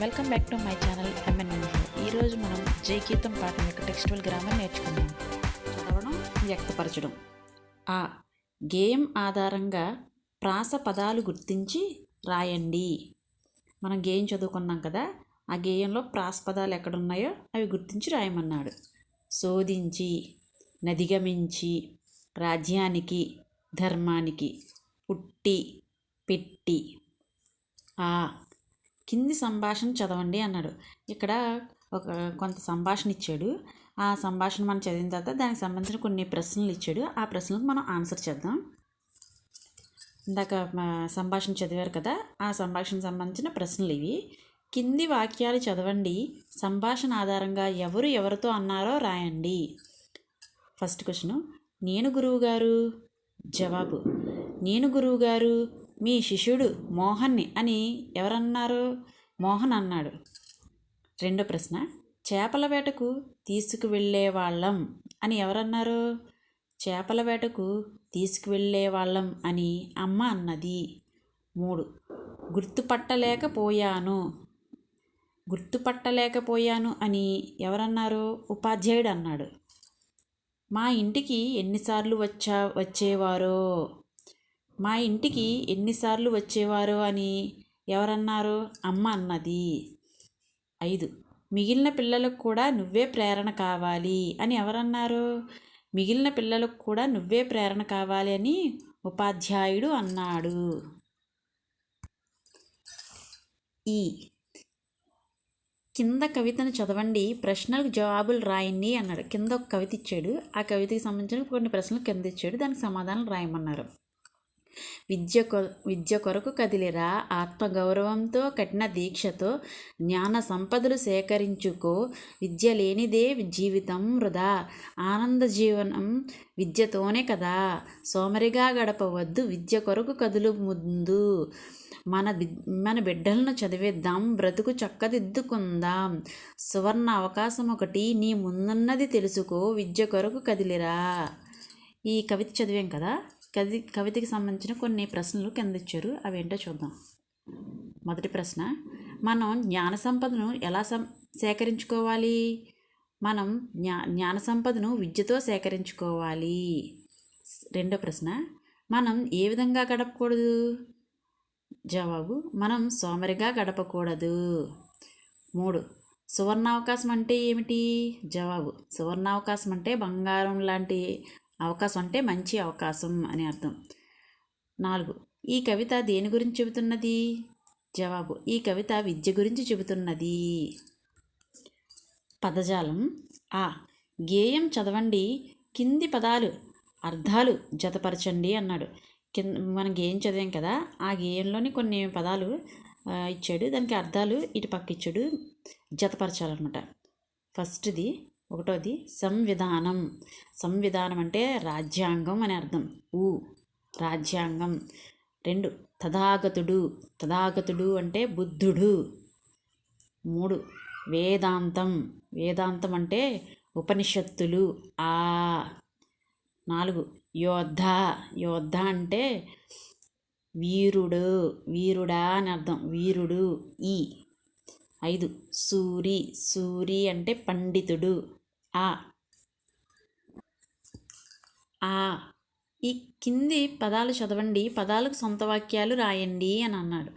Welcome back to my channel M ఈరోజు మనం జై పాఠం యొక్క టెక్స్టువల్ గ్రామర్ నేర్చుకుందాం. చదవడం వ్యక్తపరచడం. ఆ గేయం ఆధారంగా ప్రాస పదాలు గుర్తించి రాయండి. మనం గేయం చదువుకున్నాం కదా ఆ గేయంలో ప్రాస పదాలు ఎక్కడున్నాయో అవి గుర్తించి రాయమన్నాడు. శోధించి నదిగమించి రాజ్యానికి ధర్మానికి పుట్టి పెట్టి. ఆ కింది సంభాషణ చదవండి అన్నాడు. ఇక్కడ ఒక కొంత సంభాషణ ఇచ్చాడు. ఆ సంభాషణ మనం చదివిన తర్వాత దానికి సంబంధించిన కొన్ని ప్రశ్నలు ఇచ్చాడు. ఆ ప్రశ్నలకు మనం ఆన్సర్ చేద్దాం. ఇందాక సంభాషణ చదివారు కదా ఆ సంభాషణ సంబంధించిన ప్రశ్నలు ఇవి. కింది వాక్యాలు చదవండి. సంభాషణ ఆధారంగా ఎవరు ఎవరితో అన్నారో రాయండి. ఫస్ట్ క్వశ్చన్ నేను గురువుగారు? జవాబు నేను గురువుగారు? మీ శిష్యుడు మోహన్ని అని ఎవరన్నారు? మోహన్ అన్నాడు. రెండో ప్రశ్న చేపల వేటకు తీసుకువెళ్ళే వాళ్ళం అని ఎవరన్నారు? చేపల వేటకు తీసుకువెళ్ళే వాళ్ళం అని అమ్మ అన్నది. మూడు గుర్తుపట్టలేకపోయాను. గుర్తుపట్టలేకపోయాను అని ఎవరన్నారు? ఉపాధ్యాయుడు అన్నాడు. మా ఇంటికి ఎన్నిసార్లు వచ్చా వచ్చేవారో? మా ఇంటికి ఎన్నిసార్లు వచ్చేవారు అని ఎవరన్నారు? అమ్మ అన్నది. ఐదు. మిగిలిన పిల్లలకు కూడా నువ్వే ప్రేరణ కావాలి అని ఎవరన్నారు? మిగిలిన పిల్లలకు కూడా నువ్వే ప్రేరణ కావాలి అని ఉపాధ్యాయుడు అన్నాడు. ఈ. కింద కవితను చదవండి. ప్రశ్నలకు జవాబులు రాయండి అన్నాడు. కింద ఒక కవిత ఇచ్చాడు. ఆ కవితకి సంబంధించిన కొన్ని ప్రశ్నలు కింద ఇచ్చాడు. దానికి సమాధానం రాయమన్నారు. విద్య కొ విద్య కొరకు కదిలిరా ఆత్మగౌరవంతో కఠిన దీక్షతో జ్ఞాన సంపదలు సేకరించుకో. విద్య లేనిదే జీవితం వృధా. ఆనంద జీవనం విద్యతోనే కదా. సోమరిగా గడపవద్దు విద్య కొరకు కదులు ముందు. మన మన బిడ్డలను చదివిద్దాం బ్రతుకు చక్కదిద్దుకుందాం. సువర్ణ అవకాశం ఒకటి నీ ముందున్నది తెలుసుకో. విద్య కొరకు కదిలిరా. ఈ కవిత చదివాం కదా? కవి కవితకి సంబంధించిన కొన్ని ప్రశ్నలు కింద ఇచ్చారు. అవి ఏంటో చూద్దాం. మొదటి ప్రశ్న మనం జ్ఞాన సంపదను ఎలా సం సేకరించుకోవాలి? మనం జ్ఞా జ్ఞాన సంపదను విద్యతో సేకరించుకోవాలి. రెండో ప్రశ్న మనం ఏ విధంగా గడపకూడదు? జవాబు మనం సోమరిగా గడపకూడదు. మూడు సువర్ణావకాశం అంటే ఏమిటి? జవాబు సువర్ణావకాశం అంటే బంగారం లాంటి అవకాశం అంటే మంచి అవకాశం అని అర్థం. నాలుగు ఈ కవిత దేని గురించి చెబుతున్నది? జవాబు ఈ కవిత విద్య గురించి చెబుతున్నది. పదజాలం ఆ గేయం చదవండి కింది పదాలు అర్థాలు జతపరచండి అన్నాడు. కింద మనం గేయం చదివాం కదా ఆ గేయంలోని కొన్ని పదాలు ఇచ్చాడు. దానికి అర్థాలు ఇటు పక్క ఇచ్చాడు జతపరచాలన్నమాట. ఫస్ట్ది ఒకటోది సంవిధానం. సంవిధానం అంటే రాజ్యాంగం అని అర్థం. ఊ రాజ్యాంగం. రెండు తథాగతుడు. తథాగతుడు అంటే బుద్ధుడు. మూడు వేదాంతం. వేదాంతం అంటే ఉపనిషత్తులు. ఆ. నాలుగు యోద్ధ. యోద్ధ అంటే వీరుడు. వీరుడా అని అర్థం. వీరుడు ఈ. ఐదు సూరి. సూరి అంటే పండితుడు. ఆ. ఆ. ఈ కింది పదాలు చదవండి. పదాలకు సొంత వాక్యాలు రాయండి అని అన్నాడు.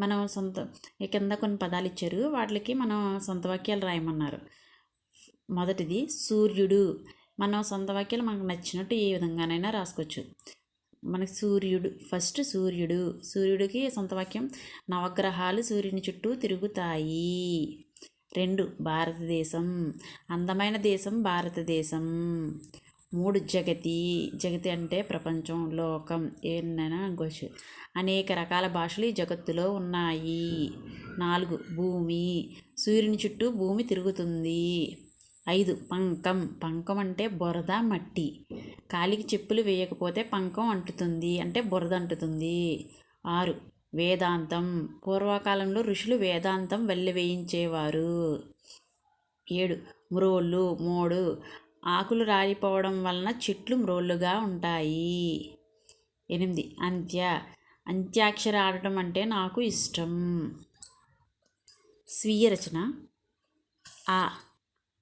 మనం సొంత కింద కొన్ని పదాలు ఇచ్చారు. వాటికి మనం సొంత వాక్యాలు రాయమన్నారు. మొదటిది సూర్యుడు. మనం సొంత వాక్యాలు మనకు నచ్చినట్టు ఏ విధంగానైనా రాసుకోవచ్చు. మనకి సూర్యుడు ఫస్ట్ సూర్యుడు. సూర్యుడికి సొంత వాక్యం నవగ్రహాలు సూర్యుని చుట్టూ తిరుగుతాయి. రెండు. భారతదేశం. అందమైన దేశం భారతదేశం. మూడు జగతి. జగతి అంటే ప్రపంచం లోకం. ఏమైనా అనుకోవచ్చు అనేక రకాల భాషలు ఈ జగత్తులో ఉన్నాయి. నాలుగు. భూమి. సూర్యుని చుట్టూ భూమి తిరుగుతుంది. ఐదు. పంకం. పంకం అంటే బురద మట్టి. కాలికి చెప్పులు వేయకపోతే పంకం అంటుతుంది. అంటే బురద అంటుతుంది. ఆరు. వేదాంతం. పూర్వకాలంలో ఋషులు వేదాంతం వెల్లివేయించేవారు ఏడు. మ్రోళ్ళు. మూడు. ఆకులు రాలిపోవడం వలన చెట్లు మ్రోళ్ళుగా ఉంటాయి. ఎనిమిది. అంత్య. అంత్యాక్షర ఆడటం అంటే నాకు ఇష్టం. స్వీయ రచన. ఆ.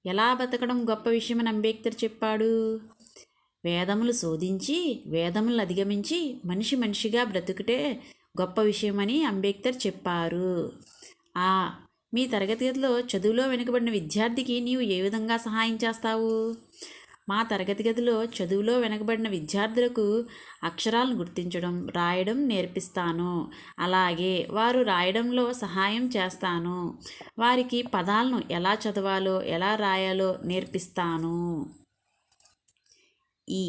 ఎలా బతకడం గొప్ప విషయమని అంబేద్కర్ చెప్పాడు. వేదములు శోధించి వేదములు అధిగమించి మనిషి మనిషిగా బ్రతుకుటే గొప్ప విషయమని అంబేద్కర్ చెప్పారు. ఆ మీ తరగతి గదిలో చదువులో వెనుకబడిన విద్యార్థికి నీవు ఏ విధంగా సహాయం చేస్తావు? మా తరగతి గదిలో చదువులో వెనకబడిన విద్యార్థులకు అక్షరాలను గుర్తించడం రాయడం నేర్పిస్తాను. అలాగే వారు రాయడంలో సహాయం చేస్తాను. వారికి పదాలను ఎలా చదవాలో ఎలా రాయాలో నేర్పిస్తాను. ఈ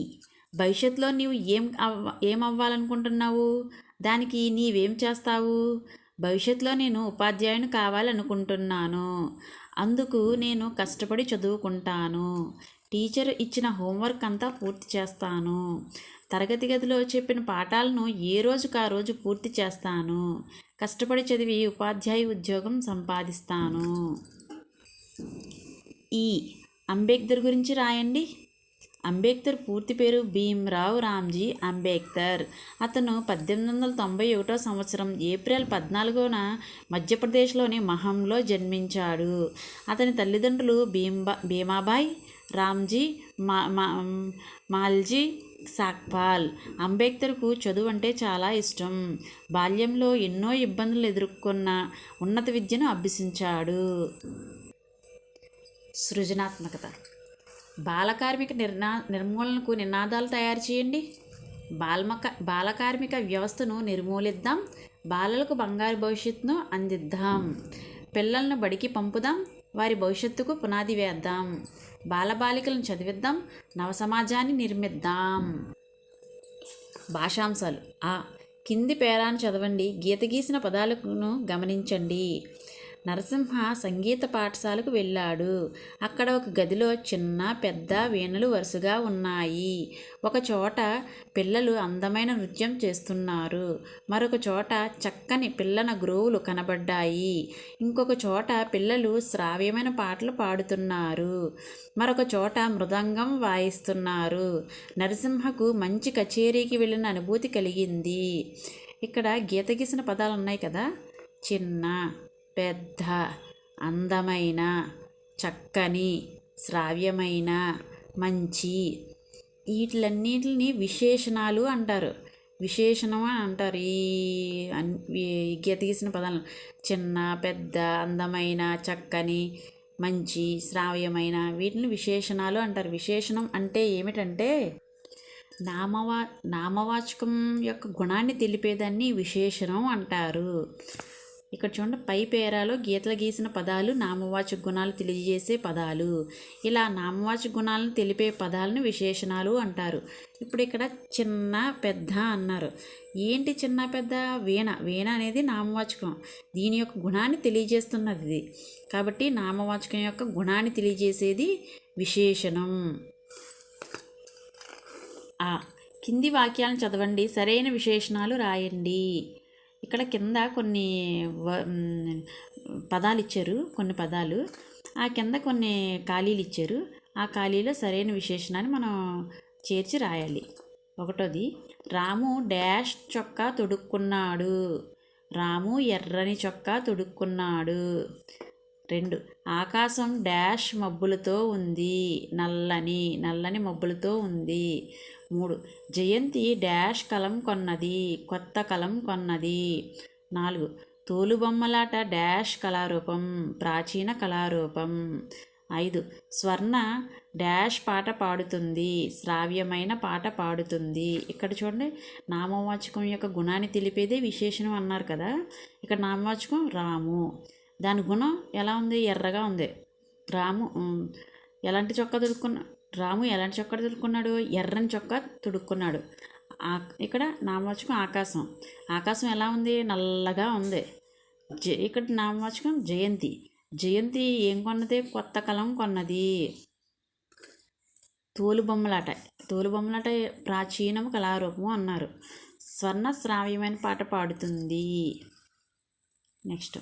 భవిష్యత్తులో నీవు ఏం అవ్వ ఏమవ్వాలనుకుంటున్నావు? దానికి నీవేం చేస్తావు? భవిష్యత్తులో నేను ఉపాధ్యాయుని కావాలనుకుంటున్నాను. అందుకు నేను కష్టపడి చదువుకుంటాను. టీచర్ ఇచ్చిన హోంవర్క్ అంతా పూర్తి చేస్తాను. తరగతి గదిలో చెప్పిన పాఠాలను ఏ రోజుకు ఆ రోజు పూర్తి చేస్తాను. కష్టపడి చదివి ఉపాధ్యాయ ఉద్యోగం సంపాదిస్తాను. ఈ అంబేద్కర్ గురించి రాయండి. అంబేద్కర్ పూర్తి పేరు భీమ్రావ్ రామ్జీ అంబేద్కర్. అతను పద్దెనిమిది వందల తొంభై ఒకటో సంవత్సరం ఏప్రిల్ పద్నాలుగున మధ్యప్రదేశ్లోని మహంలో జన్మించాడు. అతని తల్లిదండ్రులు భీంబా భీమాబాయ్ రామ్జీ మా మా మాల్జీ సాక్పాల్. అంబేద్కర్కు చదువు అంటే చాలా ఇష్టం. బాల్యంలో ఎన్నో ఇబ్బందులు ఎదుర్కొన్న ఉన్నత విద్యను అభ్యసించాడు. సృజనాత్మకత బాలకార్మిక నిర్నా నిర్మూలనకు నినాదాలు తయారు చేయండి. బాల్మక బాలకార్మిక వ్యవస్థను నిర్మూలిద్దాం. బాలలకు బంగారు భవిష్యత్తును అందిద్దాం. పిల్లలను బడికి పంపుదాం. వారి భవిష్యత్తుకు పునాది వేద్దాం. బాలబాలికలను చదివిద్దాం. నవ సమాజాన్ని నిర్మిద్దాం. భాషాంశాలు. ఆ. కింది పేరాన్ని చదవండి. గీత గీసిన పదాలను గమనించండి. నరసింహ సంగీత పాఠశాలకు వెళ్ళాడు. అక్కడ ఒక గదిలో చిన్న పెద్ద వీణలు వరుసగా ఉన్నాయి. ఒక చోట పిల్లలు అందమైన నృత్యం చేస్తున్నారు. మరొక చోట చక్కని పిల్లన గ్రోవులు కనబడ్డాయి. ఇంకొక చోట పిల్లలు శ్రావ్యమైన పాటలు పాడుతున్నారు. మరొక చోట మృదంగం వాయిస్తున్నారు. నరసింహకు మంచి కచేరీకి వెళ్ళిన అనుభూతి కలిగింది. ఇక్కడ గీత గీసిన పదాలు ఉన్నాయి కదా? చిన్న. పెద్ద అందమైన చక్కని శ్రావ్యమైన మంచి వీటిలన్నిటిని విశేషణాలు అంటారు. విశేషణం అని అంటారు. ఈ ఈ గీత గీసిన పదాలను చిన్న పెద్ద అందమైన చక్కని మంచి శ్రావ్యమైన వీటిని విశేషణాలు అంటారు. విశేషణం అంటే ఏమిటంటే నామవా నామవాచకం యొక్క గుణాన్ని తెలిపేదాన్ని విశేషణం అంటారు. ఇక్కడ చూడండి పై పేరాలో గీతలు గీసిన పదాలు నామవాచక గుణాలు తెలియజేసే పదాలు. ఇలా నామవాచక గుణాలను తెలిపే పదాలను విశేషణాలు అంటారు. ఇప్పుడు ఇక్కడ చిన్న పెద్ద అన్నారు. ఏంటి చిన్న పెద్ద? వీణ. వీణ అనేది నామవాచకం. దీని యొక్క గుణాన్ని తెలియజేస్తున్నది. ఇది కాబట్టి నామవాచకం యొక్క గుణాన్ని తెలియజేసేది విశేషణం. ఆ. కింది వాక్యాలను చదవండి. సరైన విశేషణాలు రాయండి. ఇక్కడ కింద కొన్ని పదాలు ఇచ్చారు కొన్ని పదాలు. ఆ కింద కొన్ని ఖాళీలు ఇచ్చారు ఆ ఖాళీలో సరైన విశేషణాన్ని మనం చేర్చి రాయాలి. ఒకటోది రాము డాష్ చొక్కా తొడుక్కున్నాడు. రాము ఎర్రని చొక్కా తొడుక్కున్నాడు. రెండు. ఆకాశం డాష్ మబ్బులతో ఉంది. నల్లని నల్లని మబ్బులతో ఉంది. మూడు. జయంతి డాష్ కలం కొన్నది. కొత్త కలం కొన్నది. నాలుగు. తోలుబొమ్మలాట డాష్ కళారూపం ప్రాచీన కళారూపం. ఐదు. స్వర్ణ డాష్ పాట పాడుతుంది. శ్రావ్యమైన పాట పాడుతుంది. ఇక్కడ చూడండి నామవాచకం యొక్క గుణాన్ని తెలిపేదే విశేషణం అన్నారు కదా. ఇక్కడ నామవాచకం రాము. దాని గుణం ఎలా ఉంది? ఎర్రగా ఉంది. రాము ఎలాంటి చొక్కా తొడుక్కున్న రాము ఎలాంటి చొక్కా తొడుక్కున్నాడు? ఎర్రని చొక్కా తొడుక్కున్నాడు. ఇక్కడ నామవాచకం ఆకాశం. ఆకాశం ఎలా ఉంది? నల్లగా ఉంది. జ ఇక్కడ నామవాచకం జయంతి. జయంతి ఏం కొన్నది? కొత్త కలం కొన్నది. తోలుబొమ్మలాట తోలుబొమ్మలాట ప్రాచీనము కళారూపము అన్నారు. స్వర్ణ శ్రావ్యమైన పాట పాడుతుంది. నెక్స్ట్.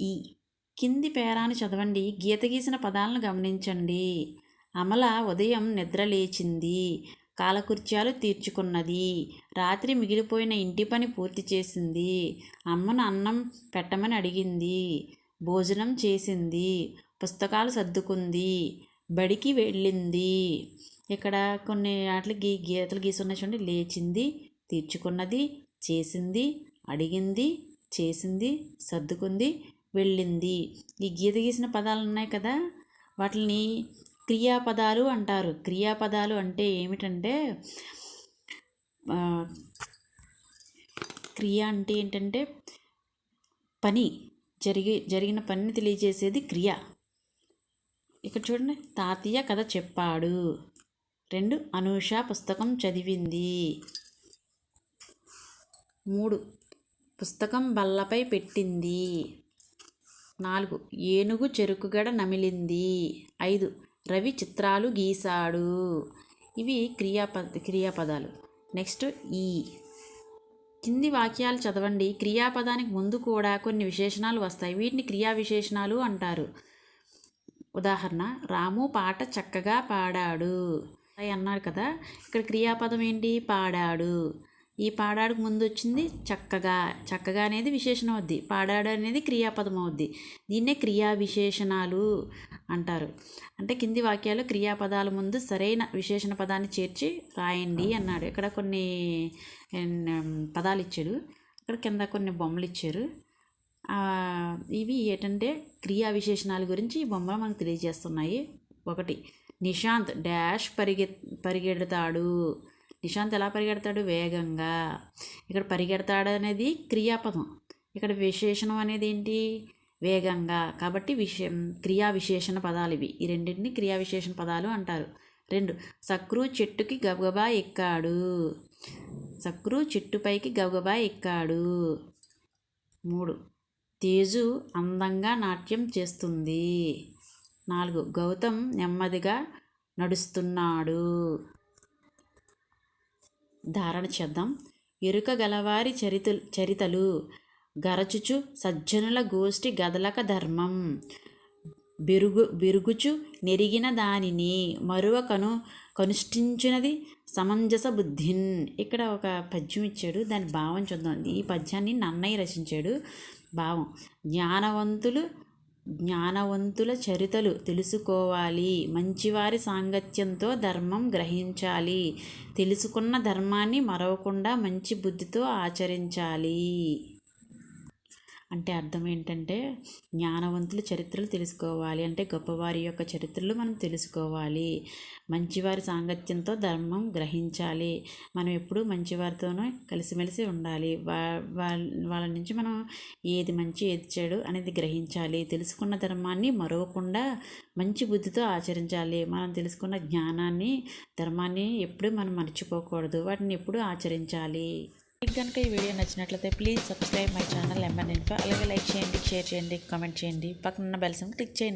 ఈ కింది పేరాన్ని చదవండి. గీత గీసిన పదాలను గమనించండి. అమల ఉదయం నిద్ర లేచింది. కాలకృత్యాలు తీర్చుకున్నది. రాత్రి మిగిలిపోయిన ఇంటి పని పూర్తి చేసింది. అమ్మను అన్నం పెట్టమని అడిగింది. భోజనం చేసింది. పుస్తకాలు సర్దుకుంది. బడికి వెళ్ళింది. ఇక్కడ కొన్ని వాటికి గీతలు గీసున్న చూడండి. లేచింది తీర్చుకున్నది చేసింది అడిగింది చేసింది సర్దుకుంది వెళ్ళింది. ఈ గీత గీసిన పదాలు ఉన్నాయి కదా? వాటిని క్రియాపదాలు అంటారు. క్రియాపదాలు అంటే ఏమిటంటే క్రియ అంటే ఏంటంటే పని. జరిగి జరిగిన పనిని తెలియజేసేది క్రియ. ఇక్కడ చూడండి. తాతయ్య కథ చెప్పాడు. రెండు అనూష పుస్తకం చదివింది. మూడు పుస్తకం బల్లపై పెట్టింది. నాలుగు. ఏనుగు చెరుకుగడ నమిలింది. ఐదు. రవి చిత్రాలు గీశాడు. ఇవి క్రియాపద క్రియాపదాలు. నెక్స్ట్ ఈ. కింది వాక్యాలు చదవండి. క్రియాపదానికి ముందు కూడా కొన్ని విశేషణాలు వస్తాయి. వీటిని క్రియా విశేషణాలు అంటారు. ఉదాహరణ రాము పాట చక్కగా పాడాడు. అని అన్నాడు కదా. ఇక్కడ క్రియాపదం ఏంటి? పాడాడు. ఈ పాడాడుకు ముందు వచ్చింది చక్కగా చక్కగా అనేది విశేషణం అవుద్ది. పాడాడు అనేది క్రియాపదం అవుద్ది. దీన్నే క్రియా విశేషణాలు అంటారు. అంటే కింది వాక్యాలు క్రియాపదాల ముందు సరైన విశేషణ పదాన్ని చేర్చి రాయండి అన్నాడు. ఇక్కడ కొన్ని పదాలు ఇచ్చాడు ఇక్కడ కింద కొన్ని బొమ్మలు ఇచ్చారు ఇవి ఏంటంటే క్రియా విశేషణాల గురించి ఈ బొమ్మలు మనకు తెలియజేస్తున్నాయి. ఒకటి నిశాంత్ డాష్ పరిగె పరిగెడతాడు. నిశాంత్ ఎలా పరిగెడతాడు? వేగంగా. ఇక్కడ పరిగెడతాడు అనేది క్రియాపదం. ఇక్కడ విశేషణం అనేది ఏంటి వేగంగా. కాబట్టి విశే క్రియా విశేషణ పదాలు ఇవి. ఈ రెండింటిని క్రియా విశేషణ పదాలు అంటారు. రెండు సక్రు చెట్టుకి గబగబా ఎక్కాడు. సక్రు చెట్టుపైకి గబగబా ఎక్కాడు. మూడు తేజు అందంగా నాట్యం చేస్తుంది. నాలుగు గౌతమ్ నెమ్మదిగా నడుస్తున్నాడు. ధారణ చేద్దాం. ఎరుక గలవారి చరితలు చరితలు గరచుచు సజ్జనుల గోష్ఠి గదలక ధర్మం. బెరుగు బెరుగుచు నెరిగిన దానిని మరువ కను కనుష్ఠించినది సమంజస బుద్ధిన్. ఇక్కడ ఒక పద్యం ఇచ్చాడు. దాని భావం చూద్దాం. ఈ పద్యాన్ని నన్నయ్య రచించాడు. భావం. జ్ఞానవంతులు జ్ఞానవంతుల చరితలు తెలుసుకోవాలి. మంచివారి సాంగత్యంతో ధర్మం గ్రహించాలి. తెలుసుకున్న ధర్మాన్ని మరవకుండా మంచి బుద్ధితో ఆచరించాలి. అంటే అర్థం ఏంటంటే జ్ఞానవంతుల చరిత్రలు తెలుసుకోవాలి. అంటే గొప్పవారి యొక్క చరిత్రలు మనం తెలుసుకోవాలి. మంచివారి సాంగత్యంతో ధర్మం గ్రహించాలి. మనం ఎప్పుడూ మంచివారితోనూ కలిసిమెలిసి ఉండాలి. వా వాళ్ళ వాళ్ళ నుంచి మనం ఏది మంచి ఏది చెడు అనేది గ్రహించాలి. తెలుసుకున్న ధర్మాన్ని మరవకుండా మంచి బుద్ధితో ఆచరించాలి. మనం తెలుసుకున్న జ్ఞానాన్ని ధర్మాన్ని ఎప్పుడూ మనం మర్చిపోకూడదు. వాటిని ఎప్పుడూ ఆచరించాలి. మీకు కనుక ఈ వీడియో నచ్చినట్లయితే please subscribe my channel M N అలాగే లైక్ చేయండి షేర్ చేయండి కామెంట్ చేయండి. పక్కన బెల్ క్లిక్ చేయండి.